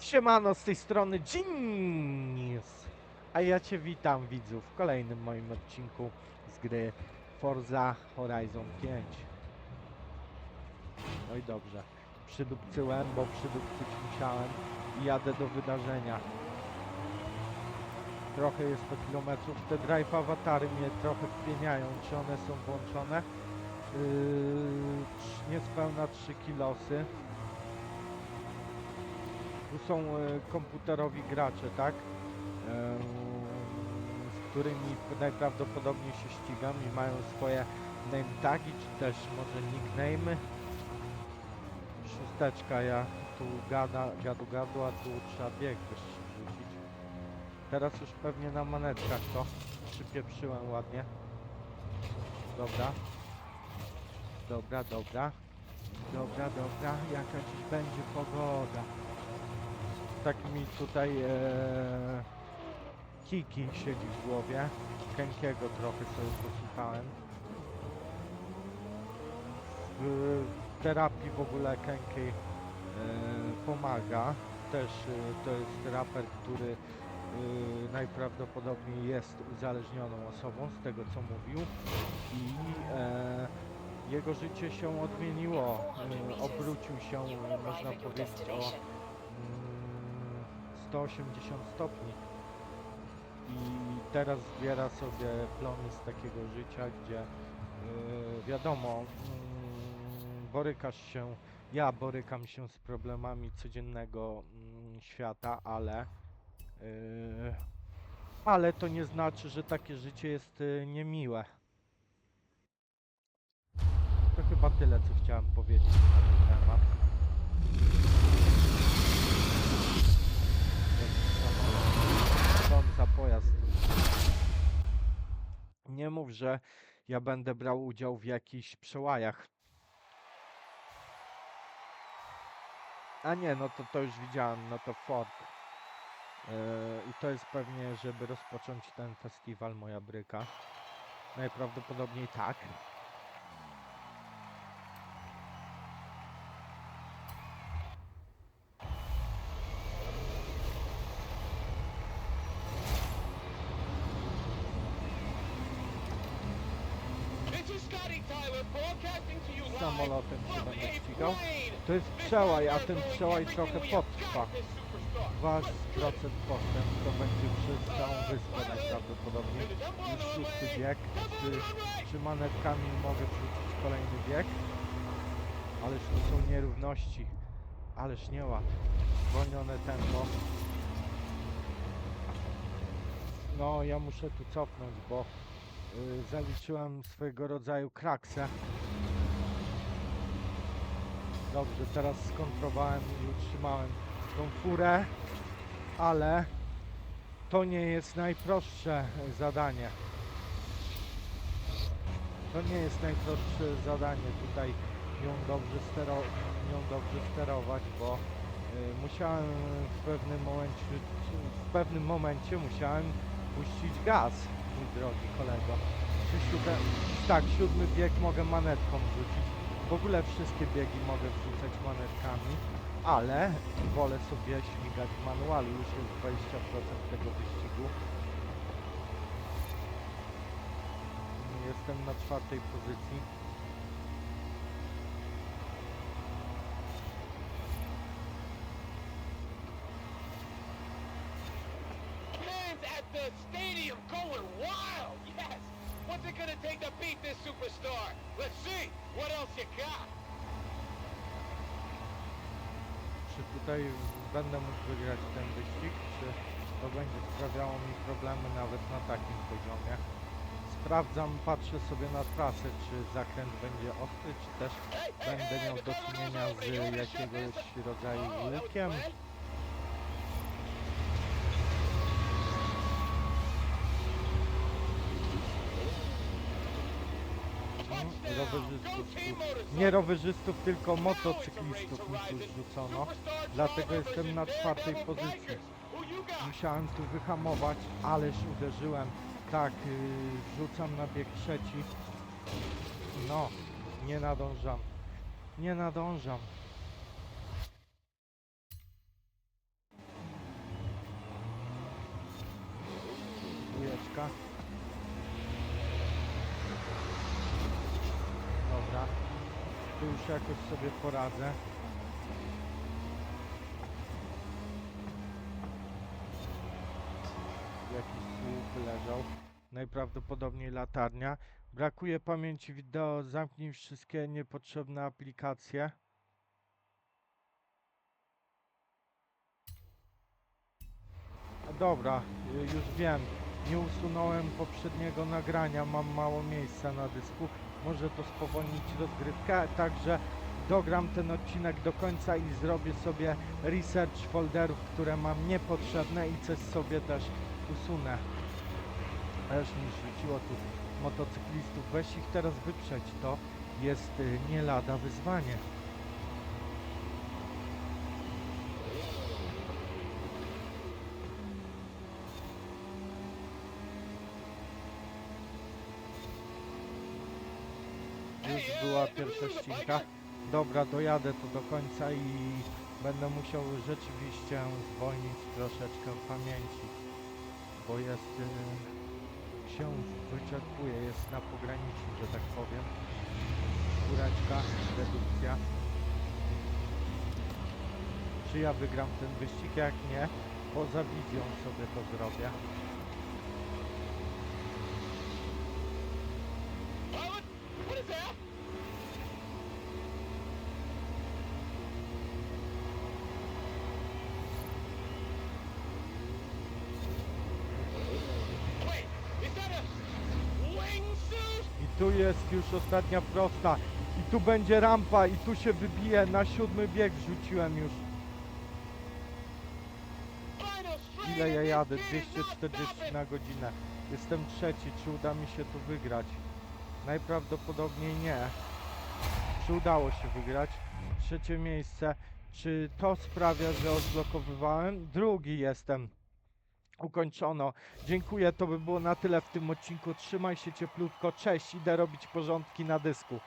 Siemano, z tej strony Genius. A ja Cię witam widzu w kolejnym moim odcinku z gry Forza Horizon 5. No i dobrze. Przydupcyłem, bo przydupcyć musiałem i jadę do wydarzenia. Trochę jest to kilometrów. Te drive awatary mnie trochę wpieniają. Czy one są włączone? Yy, niespełna 3 kilosy. Tu są e, komputerowi gracze, tak? E, z którymi najprawdopodobniej się ścigam i mają swoje name tagi, czy też może nicknamy. Szósteczka, ja tu gada, gadu gadu, a tu trzeba bieg wyższy wrzucić. Teraz już pewnie na manetkach to przypieprzyłem ładnie. Dobra. Dobra, dobra. Dobra, dobra, jaka dziś będzie pogoda. Tak mi tutaj e, Kiki siedzi w głowie. Kenkiego trochę sobie posłuchałem. W terapii w ogóle Kenki e, pomaga. Też e, to jest raper, który e, najprawdopodobniej jest uzależnioną osobą z tego co mówił i e, jego życie się odmieniło, e, obrócił się, można powiedzieć, o 180 stopni i teraz zbiera sobie plony z takiego życia, gdzie yy, wiadomo, mm, borykasz się, ja borykam się z problemami codziennego mm, świata, ale yy, ale to nie znaczy, że takie życie jest yy, niemiłe. To chyba tyle, co chciałem powiedzieć na ten temat. Co on za pojazd? Nie mów, że ja będę brał udział w jakichś przełajach. A nie, no to to już widziałem, no to Ford. Yy, I to jest pewnie, żeby rozpocząć ten festiwal Moja Bryka. Najprawdopodobniej tak. Samolotem się będę ścigał. To jest przełaj, a ten przełaj trochę potrwa. 2% postęp to będzie przez całą wyspę najprawdopodobniej. Już szósty bieg. Czy, czy manetkami mogę wrzucić kolejny bieg? Ależ tu są nierówności. Ależ nie ład. Zwolnione tempo. No, ja muszę tu cofnąć, bo zaliczyłem swojego rodzaju kraksę. Dobrze, teraz skontrowałem i utrzymałem tą furę, ale to nie jest najprostsze e, zadanie. To nie jest najprostsze zadanie tutaj ją dobrze, stero, dobrze sterować, bo y, musiałem w pewnym momencie, w pewnym momencie musiałem puścić gaz, mój drogi kolego. Czy siódme, tak, siódmy bieg mogę manetką wrzucić. W ogóle wszystkie biegi mogę wrzucać manetkami, ale wolę sobie śmigać w manualu. Już jest 20% tego wyścigu. Jestem na czwartej pozycji. At the stadium going wild. Yes. What's it gonna take to beat this superstar? Let's see. What else you got? Czy tutaj będę mógł wygrać ten wyścig, czy to będzie sprawiało mi problemy nawet na takim poziomie? Sprawdzam, patrzę sobie na trasę, czy zakręt będzie ostry, czy też będę miał do czynienia z to jakiegoś rodzaju Oh, No, rowerzystów, nie rowerzystów, tylko motocyklistów mi tu zrzucono, dlatego jestem na czwartej pozycji. Musiałem tu wyhamować, ależ uderzyłem, tak, yy, rzucam na bieg trzeci, no, nie nadążam, nie nadążam. Chujeczka. Tu już jakoś sobie poradzę. Jakiś słup leżał. Najprawdopodobniej latarnia. Brakuje pamięci wideo. Zamknij wszystkie niepotrzebne aplikacje. Dobra, y, już wiem. Nie usunąłem poprzedniego nagrania, mam mało miejsca na dysku. Może to spowolnić rozgrywkę, także dogram ten odcinek do końca i zrobię sobie research folderów, które mam niepotrzebne i coś sobie też usunę. Też mi rzuciło tu motocyklistów. Weź ich teraz wyprzeć, to jest y, nie lada wyzwanie. Już była pierwsza ścinka. Dobra, dojadę tu do końca i będę musiał rzeczywiście zwolnić troszeczkę pamięci, bo jest y, się wyczerpuje, jest na pograniczu, że tak powiem. Kureczka, redukcja. Czy ja wygram ten wyścig? Jak nie, poza wizją sobie to zrobię. Tu jest już ostatnia prosta. I tu będzie rampa i tu się wybije. Na siódmy bieg wrzuciłem już. Ile ja jadę? this kid, no 240 stopping. na godzinę. Jestem trzeci. Czy uda mi się tu wygrać? Najprawdopodobniej nie. Czy udało się wygrać? Trzecie miejsce. Czy to sprawia, że odblokowywałem? Drugi jestem. Ukończono. Dziękuję, to by było na tyle w tym odcinku. Trzymaj się cieplutko. Cześć, idę robić porządki na dysku.